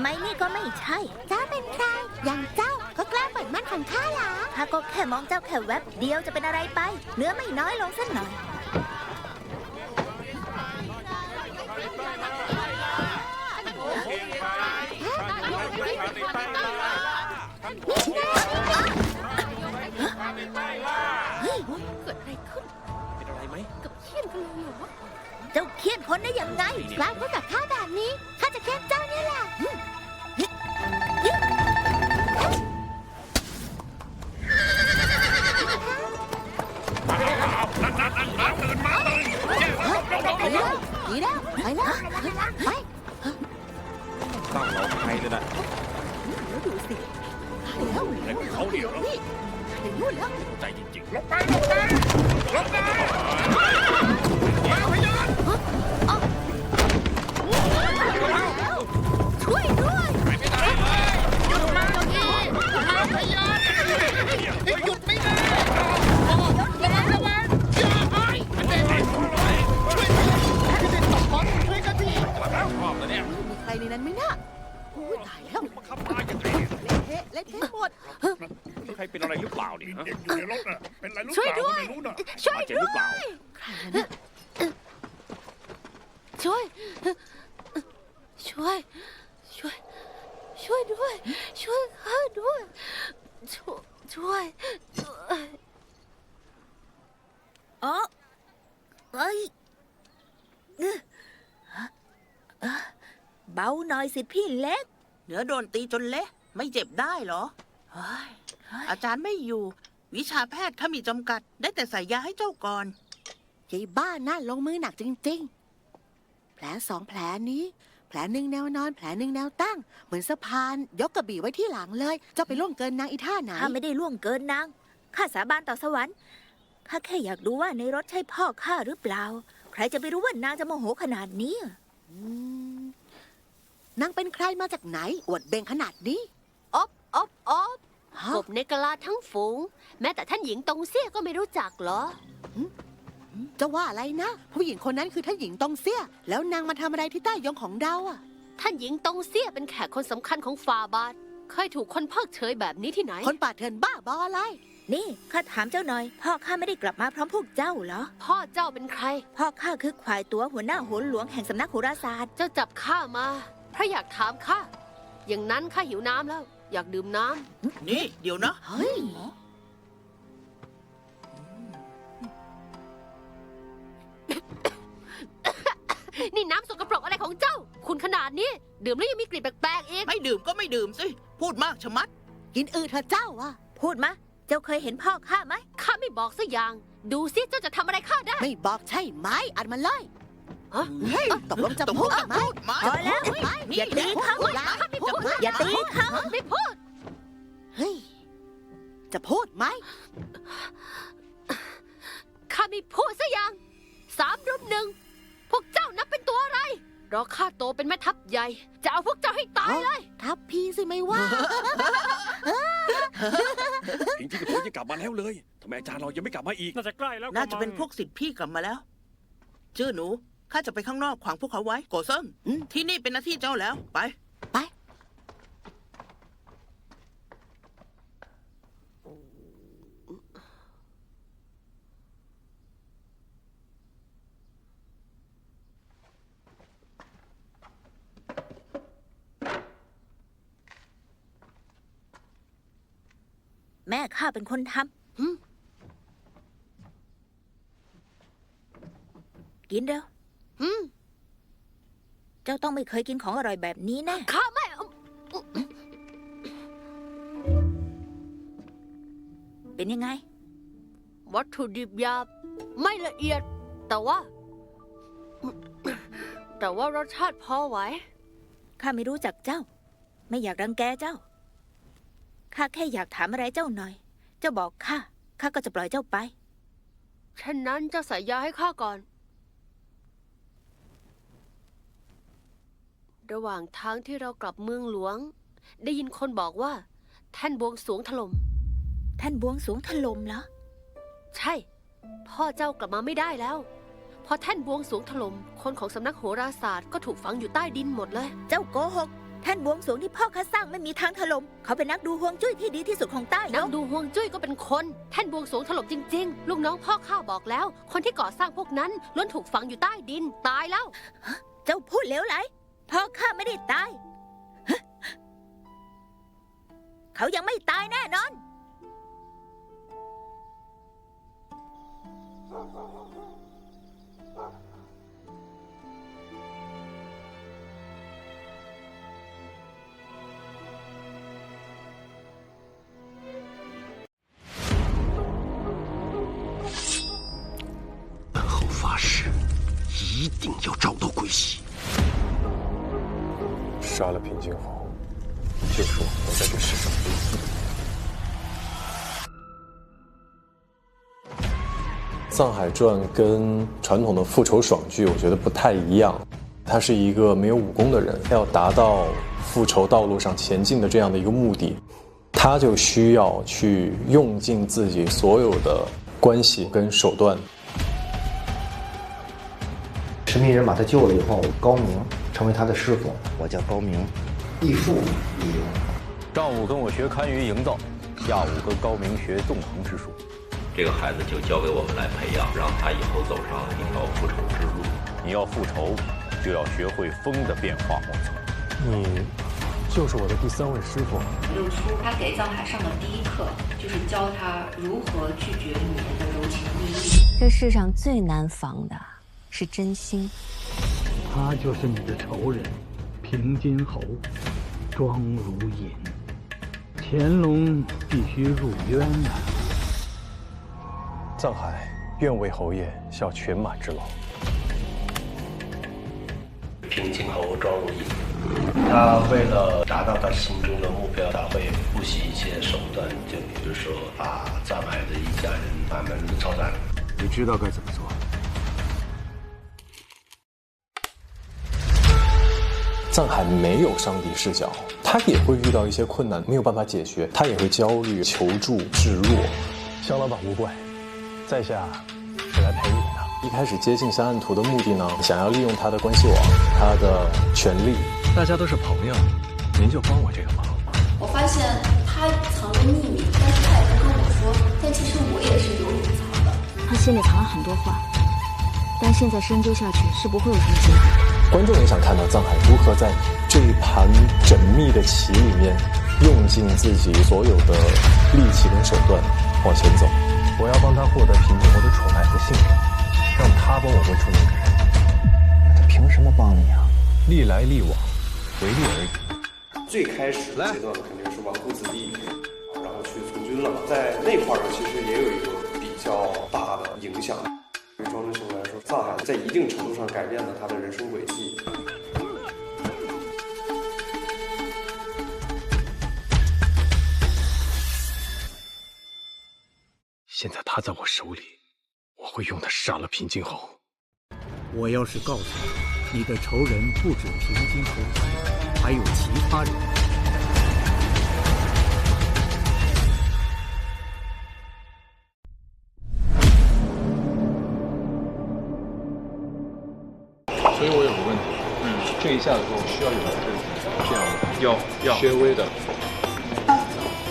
ไมนี่ก็ไม่ใช่ เจ้าเป็นใคร อย่างเจ้าก็กล้าเปิดมั่นของข้าเหรอ ข้าก็แค่มองเจ้าแค่แวบเดียวจะเป็นอะไรไป เนื้อไม่น้อยลงสักหน่อย เกิดอะไรขึ้นเป็นอะไรไหมกับเขี้ยนกันเลยเหรอ เจ้าเคี่ยนคนได้ยังไง กล้าพูดกับข้าแบบนี้ข้า แล้วหนีแล้วไปแล้วไป ตั้งเราใครเลยนะ แล้วดูสิไปแล้ว อะไรของเขาเนี่ย นี่ไปนู่นแล้ว ใจจริงๆ ลงไปลงไปลงไป เนี่ยมีใครในนั้นไหมน่ะโอ้ยตายแล้วบังคับตายยังไงเละเทะเละเทะหมดมีใครเป็นอะไรหรือเปล่าเนี่ยฮะเด็กอยู่ในรถน่ะเป็นไรรู้ช่วยเปล่าด้วยไม่รู้น่ะช่วยบาดเจ็บด้หรืวอเปล่ายใครนะช่วย ช่วย ช่วย ช่วยด้วย ช่วยข้าด้วยช่วย ช่วย อ๋อเอ้ยเอ้อเอ้อเบาหน่ อยสิพี่เล็ก เหนือโดนตีจนเละ ไม่เจ็บได้เหรอเฮ้ยอาจารย์ไม่อยู่ วิชาแพทย์ข้ามีจำกัด ได้แต่ใส่ยาให้เจ้าก่อนยายบ้าน่าลงมือหนักจริง ๆ แผลสองแผลนี้ แผลหนึ่งแนวนอน แผลหนึ่งแนวตั้ง เหมือนสะพาน ยกกระบี่ไว้ที่หลังเลย เจ้าไปล่วงเกินนางอีท่าไหนข้าไม่ได้ล่วงเกินนางข้าสาบานต่อสวรรค์ข้าแค่อยากรู้ว่าในรถใช่พ่อข้าหรือเปล่า ใครจะไปรู้ว่านางจะโมโหขนาดนี้อืม นางเป็นใครมาจากไหน อวดเบ่งขนาดนี้อบอบอบฮะกบในกะลาทั้งฝูง แม้แต่ท่านหญิงตรงเสี้ยก็ไม่รู้จักเหรอ จะว่าอะไรนะ ผู้หญิงคนนั้นคือท่านหญิงตงเสี้ย แล้วนางมาทำอะไรที่ใต้ยงของเราอะ ท่านหญิงตรงเสี้ยเป็นแขกคนสำคัญของฟาบาทเคยถูกคนเพิกเฉยแบบนี้ที่ไหน คนป่าเถื่อนบ้าบออะไร นี่ข้าถามเจ้าหน่อย พ่อข้าไม่ได้กลับมาพร้อมพวกเจ้าเหรอ พ่อเจ้าเป็นใคร พ่อข้าคือควายตัวหัวหน้าโหนหลวงแห่งสำนักโหราศาสตร์ เจ้าจับข้ามา เพราะอยากถามข้าอย่างนั้นข้าหิวน้ำแล้ว อยากดื่มน้ำนี่เดี๋ยวนะเฮ้ยนี่น้ำสกปรกอะไรของเจ้า คุณขนาดนี้ ดื่มแล้วยังมีกลิ่นแปลกๆอีกไม่ดื่มก็ไม่ดื่มสิ พูดมากชะมัด กินอืดเธอะเจ้าอะพูดมาเจ้าเคยเห็นพ่อข้าไหม ข้าไม่บอกสักอย่าง ดูสิเจ้าจะทำอะไรข้าได้ ไม่บอกใช่ไหมอัดมันเลยฮะเฮ้ย ตกลงจะตกลพูงดจะไหมพูดไหมพอแล้วไหมอย่าตีเขาอย่าจะพูดอย่าตีเขาไม่พูดเฮ้ยจะพูดไหมข้าไม่พูดสักอย่างสามรุมหนึ่งพวกเจ้านับเป็นตัวอะไรรอข้าโตเป็นแม่ทัพใหญ่ จะเอาพวกเจ้าให้ตายเลย ทับพี่สิไม่ว่าทิ้งที่กระโถนจะกลับมาแล้วเลยทำไมอาจารย์เรายังไม่กลับมาอีก น่าจะใกล้แล้ว น่าจะเป็นพวกสิทธิ์พี่กลับมาแล้ว ชื่อหนู ข้าจะไปข้างนอกขวางพวกเขาไว้โกเซิงอืม ที่นี่เป็นหน้าที่เจ้าแล้ว ไป ไป แม่ข้าเป็นคนทหืมำกินเร็ว อืม เจ้าต้องไม่เคยกินของอร่อยแบบนี้แน่ ข้าไม่เอาเป็นยังไง วัตถุดิบหยาบไม่ละเอียด แต่ว่า แต่ว่ารสชาติพอไหว ข้าไม่รู้จักเจ้า ไม่อยากรังแกเจ้า ข้าแค่อยากถามอะไรเจ้าหน่อย เจ้าบอกข้า ข้าก็จะปล่อยเจ้าไป ฉะนั้นเจะใส่ยาให้ข้าก่อน ระหว่างทางที่เรากลับเมืองหลวง ได้ยินคนบอกว่า แท่นบวงสรวงถล่มท่านบวงสรวงถล่มเหรอ ใช่ พ่อเจ้ากลับมาไม่ได้แล้ว พอแท่นบวงสรวงถล่มคนของสำนักโหราศาสตร์ก็ถูกฝังอยู่ใต้ดินหมดเลย เจ้าโกหกแท่นบวงสรวงที่พ่อข้าสร้างไม่มีทางถล่มเขาเป็นนักดูฮวงจุ้ยที่ดีที่สุดของใต้นัยกกดูห่วงจุ้ยก็เป็นคน แท่นบวงสรวงถล่มจริง ๆ ลูกน้องพ่อข้าบอกแล้ว คนที่ก่อสร้างพวกนั้นล้วนถูกฝังอยู่ใต้ดินตายแล้ว เจ้าพูดเหลวไหล พ่อข้าไม่ได้ตาย ฮะเขายังไม่ตายแน่นอน 本侯发誓，一定要找到桂喜。 杀了平静侯，就是我活在这世上唯一的理由。《藏海传》跟传统的复仇爽剧，我觉得不太一样。他是一个没有武功的人，要达到复仇道路上前进的这样的一个目的，他就需要去用尽自己所有的关系跟手段。神秘人把他救了以后，高明成为他的师傅。我叫高明，艺术一流。上午跟我学堪舆营造，下午跟高明学纵横之术。这个孩子就交给我们来培养，让他以后走上一条复仇之路。你要复仇，就要学会风的变化莫测。你就是我的第三位师傅。六叔他给藏海上的第一课，就是教他如何拒绝女人的柔情蜜意。这世上最难防的是真心。他就是你的仇人，平津侯庄如隐。乾隆必须入渊呐、藏海愿为侯爷效犬马之劳。平津侯庄如隐，他为了达到他心中的目标，他会不惜一切手段，就比如说把藏海的一家人满门的抄斩。你知道该怎么做？藏海没有上帝视角，他也会遇到一些困难，没有办法解决，他也会焦虑、求助、示弱。肖老板无怪，在下是来陪你的。一开始接近香案图的目的呢，想要利用他的关系网、他的权力。大家都是朋友，您就帮我这个忙。我发现他藏着秘密，但是他也不跟我说，但其实我也是有隐藏的。他心里藏了很多话，但现在深究下去是不会有什么结果。观众也想看到藏海如何在这一盘缜密的棋里面，用尽自己所有的力气跟手段往前走。我要帮他获得平静我的宠爱和信任，让他帮我问出那个人。他凭什么帮你啊？利来利往，为利而已。最开始的阶段，肯定是纨绔子弟，然后去从军了。在那块儿呢，其实也有一个比较大的影响。对于庄真雄来说，藏海在一定程度上改变了他的人生轨迹。现在他在我手里，我会用他杀了平津侯。我要是告诉你，你的仇人不止平津侯，还有其他人。这一下子我需要有这这样的，要要稍微的，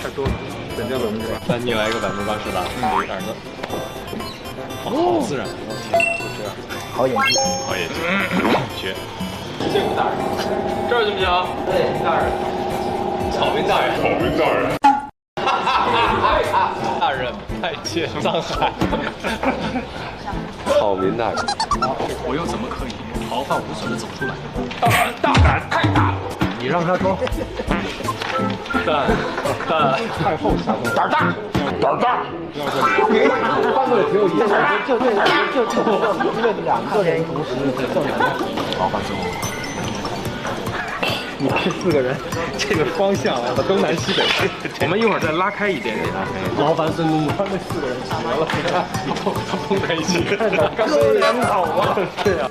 太多了，本家百分之八，那你来一个百分之八十吧，嗯，有。点的，好自然，我天，就这样，好演技，好演技，学。谢谢大人，这儿行不行？对，大人，草民大人，草民大人，大人拜见藏海，草民大人，我又怎么可以毫发无损的走出来？大胆太大了，你让他装。但但太后下动，胆大，胆大。换过也挺有意思，就这就就就这两个人同时正常。好，放松。你这四个人，这个方向啊，东南西北，我们一会儿再拉开一点点。劳烦孙公公，他那四个人绝了，你看，他碰在一起，刚刚两好啊，对呀。